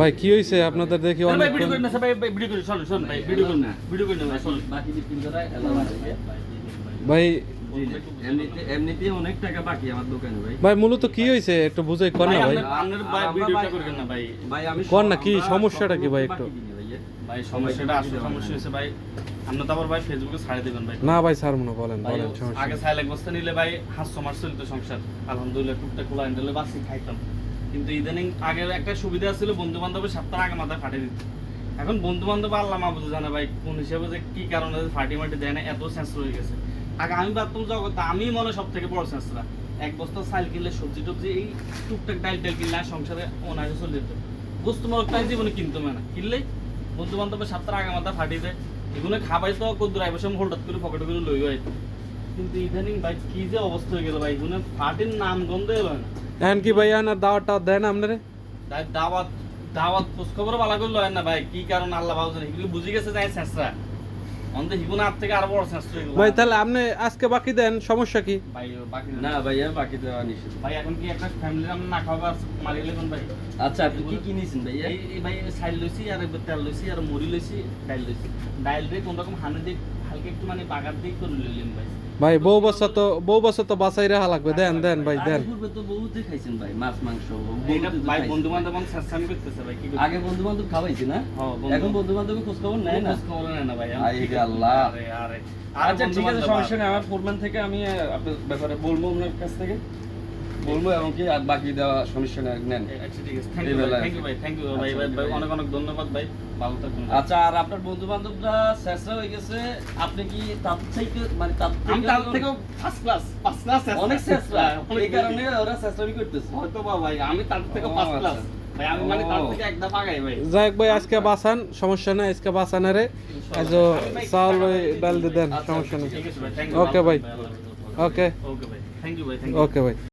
ভাই কি হয়েছে আপনাদের দেখি ভাই, ভাই অনেক ভিডিও করেন না ভাই ভাই, ভিডিও করেন চলুন চলুন ভাই ভিডিও করেন না ভিডিও করেন না ভাই বাকি বিক্রি করা এলাকা থেকে ভাই এমনিতে এমনিতে অনেক টাকা বাকি আমার দোকানে ভাই। ভাই মূলত কি হয়েছে একটু বুঝাই কর না ভাই, ভাই। আপনার- আপনার ভাই আমরা ভিডিওটা করবেন না ভাই। ভাই আমি কর না, কি সমস্যাটা কি ভাই একটু? ভাই সমস্যাটা আসলে সমস্যা হয়েছে ভাই। আপনি তো আবার ভাই ফেসবুকে ছাড়ে দিবেন ভাই। না ভাই স্যার মনে বলেন ভাই, বলেন সমস্যা আগে। বস্তা নিলে ভাই চলতো সংসার। আলহামদুলিল্লাহ টুকটাক খোলা বাসি খাইতাম। কিন্তু ইদানিং আগে একটা সুবিধা ছিল বন্ধু বান্ধবের সপ্তাহ আগে মাথায় ফাটিয়ে দিত। এখন বন্ধু বান্ধব আল্লাহ মাহবুদ জানে ভাই, কোন হিসেবে যে কি কারণে ফাটি মাটি দেয় না, এত সেন্স হয়ে গেছে। আগে আমি ভাবতাম জগৎ আমি মনে সব থেকে বড় সেন্সরা এক বস্তা চাইল কিনলে, সবজি টবজি, এই টুকটাক ডাল ডাল কিনলে সংসারে ওনাকে চলে যেত। বস্তু মরকটাই জীবনে কিনতো না। কিনলেই বন্ধু বান্ধবের সপ্তাহ আগে মাথা ফাটি দেয়। এগুলো খাবাই তো কদ্দুর আইবার সময় হঠাৎ করে পকেটে করে লই হয় কিন্তু ইদানিং ভাই, কি যে অবস্থা হয়ে গেল ভাই, এগুলো ফাটির নাম গন্ধ এলো না। এখন কি ভাই আনার দাওয়াত টাওয়াত দেয় না আপনারে? দাওয়াত দাওয়াত খোঁজ খবর ভালো করল না ভাই, কি কারণ আল্লাহ ভালো এগুলো বুঝে গেছে যাই শেষরা। থেকে আরও বড় হয়ে ভাই তাহলে আপনি আজকে বাকি দেন সমস্যা কি? ভাই বাকি না ভাইয়া বাকি দেওয়া নিষেধ। ভাই এখন কি একটা ফ্যামিলির আমরা না খাওয়া মারি গেলেন ভাই? আচ্ছা আপনি কি কি এই এই ভাই সাইল লইছি আর তেল লইছি আর মুড়ি লইছি ডাইল লইছি। ডাইল দিয়ে কোন রকম হানে দিয়ে হালকা একটু মানে বাগার দিয়ে করে লইলেন ভাই। ভাই বউ বছর তো বউ বছর তো বাসাই রাখা লাগবে। দেন দেন ভাই দেন। পূর্বে তো বহুতে খাইছেন ভাই মাছ মাংস ভাই বন্ধু বান্ধব করতেছে ভাই কি আগে বন্ধু বান্ধব খাওয়াইছি না? হ্যাঁ, এখন বন্ধু বান্ধব খোঁজ খবর নেয় না? খোঁজ খবর নেয় না ভাই আল্লাহ। আচ্ছা ঠিক আছে সমস্যা নেই আমার ফোরম্যান থেকে আমি আপনার ব্যাপারে বলব ওনার কাছ থেকে। বলব এবং কি আর বাকি দেওয়া সমস্যা নেই নেন। আচ্ছা ঠিক আছে। থ্যাংক ইউ বেলায়। থ্যাংক ইউ ভাই। থ্যাংক ইউ ভাই। আচ্ছা, ভাই। অনেক অনেক ধন্যবাদ ভাই। ভালো থাকুন। আচ্ছা আর আপনার বন্ধু বান্ধবরা শেষরা হয়ে গেছে। আপনি কি তার থেকে মানে তার আমি তার থেকেও ফার্স্ট ক্লাস ফার্স্ট ক্লাস অনেক শেষরা। এই কারণে ওরা শেষরামি করতেছে। হয়তো ভাই। আমি তার থেকে ফার্স্ট ক্লাস আচ্ছা। ভাই মানে ভাই। আজকে বাসান সমস্যা নাই আজকে চাউল ওই ডাল দিয়ে দেন আচ্ছা, সমস্যা নেই। ওকে ভাই। ওকে ওকে ভাই।